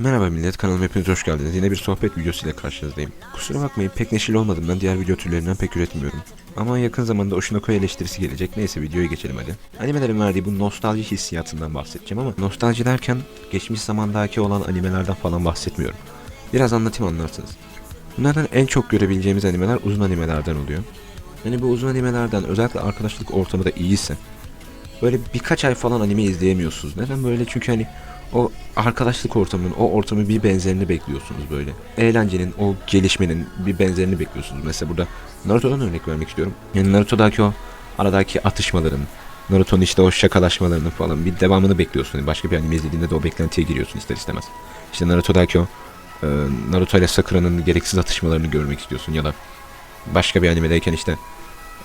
Merhaba millet kanalıma hepiniz hoş geldiniz. Yine bir sohbet videosuyla karşınızdayım. Kusura bakmayın pek neşeli olmadığımdan diğer video türlerinden pek üretmiyorum. Ama yakın zamanda Oshinoko eleştirisi gelecek. Neyse videoya geçelim hadi. Animelerin verdiği bu nostalji hissiyatından bahsedeceğim ama nostalji derken geçmiş zamandaki olan animelerden falan bahsetmiyorum. Biraz anlatayım anlarsınız. Bunlardan en çok görebileceğimiz animeler uzun animelerden oluyor. Yani bu uzun animelerden özellikle arkadaşlık ortamı da iyiyse böyle birkaç ay falan anime izleyemiyorsunuz. Neden böyle? Çünkü hani o arkadaşlık ortamının, o ortamın bir benzerini bekliyorsunuz böyle. Eğlencenin, o gelişmenin bir benzerini bekliyorsunuz. Mesela burada Naruto'dan örnek vermek istiyorum. Yani Naruto'daki o aradaki atışmaların, Naruto'nun işte o şakalaşmalarının falan bir devamını bekliyorsun. Başka bir anime izlediğinde de o beklentiye giriyorsun ister istemez. İşte Naruto'daki o e, Naruto ile Sakura'nın gereksiz atışmalarını görmek istiyorsun ya da başka bir animedeyken işte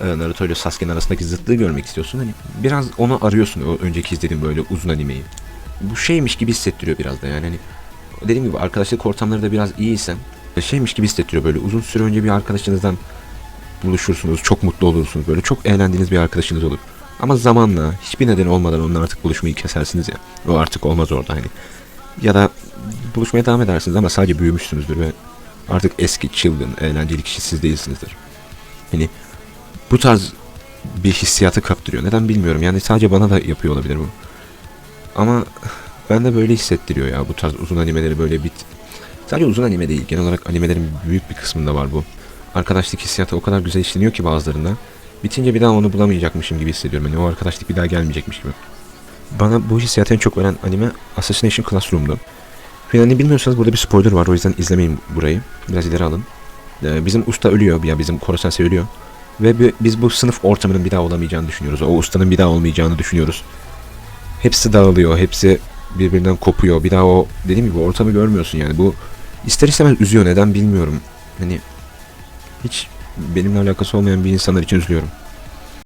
Naruto ile Sasuke'nin arasındaki zıtlığı görmek istiyorsun. Hani biraz onu arıyorsun o önceki izlediğin böyle uzun animeyi. Bu şeymiş gibi hissettiriyor biraz da yani hani dediğim gibi arkadaşlık ortamları da biraz iyiyse şeymiş gibi hissettiriyor böyle uzun süre önce bir arkadaşınızdan buluşursunuz çok mutlu olursunuz böyle çok eğlendiğiniz bir arkadaşınız olur. Ama zamanla hiçbir neden olmadan onunla artık buluşmayı kesersiniz ya. O artık olmaz orada hani. Ya da buluşmaya devam edersiniz ama sadece büyümüşsünüzdür ve artık eski çılgın eğlenceli kişi siz değilsinizdir. Hani bu tarz bir hissiyatı kaptırıyor. Neden bilmiyorum. Yani sadece bana da yapıyor olabilir bu. Ama ben de böyle hissettiriyor ya bu tarz uzun animeleri böyle bit. Sadece uzun anime değil. Genel olarak animelerin büyük bir kısmında var bu. Arkadaşlık hissiyatı o kadar güzel işleniyor ki bazılarında. Bitince bir daha onu bulamayacakmışım gibi hissediyorum. Yani o arkadaşlık bir daha gelmeyecekmiş gibi. Bana bu hissiyatı en çok veren anime Assassination Classroom'du. Finalini bilmiyorsanız burada bir spoiler var. O yüzden izlemeyin burayı. Biraz ileri alın. Ee, bizim usta ölüyor. Ya bizim Koro ölüyor. Ve bi- biz bu sınıf ortamının bir daha olamayacağını düşünüyoruz. O ustanın bir daha olmayacağını düşünüyoruz. Hepsi dağılıyor. Hepsi birbirinden kopuyor. Bir daha o dediğim gibi ortamı görmüyorsun yani. Bu ister istemez üzüyor. Neden bilmiyorum. Hani hiç benimle alakası olmayan bir insanlar için üzülüyorum.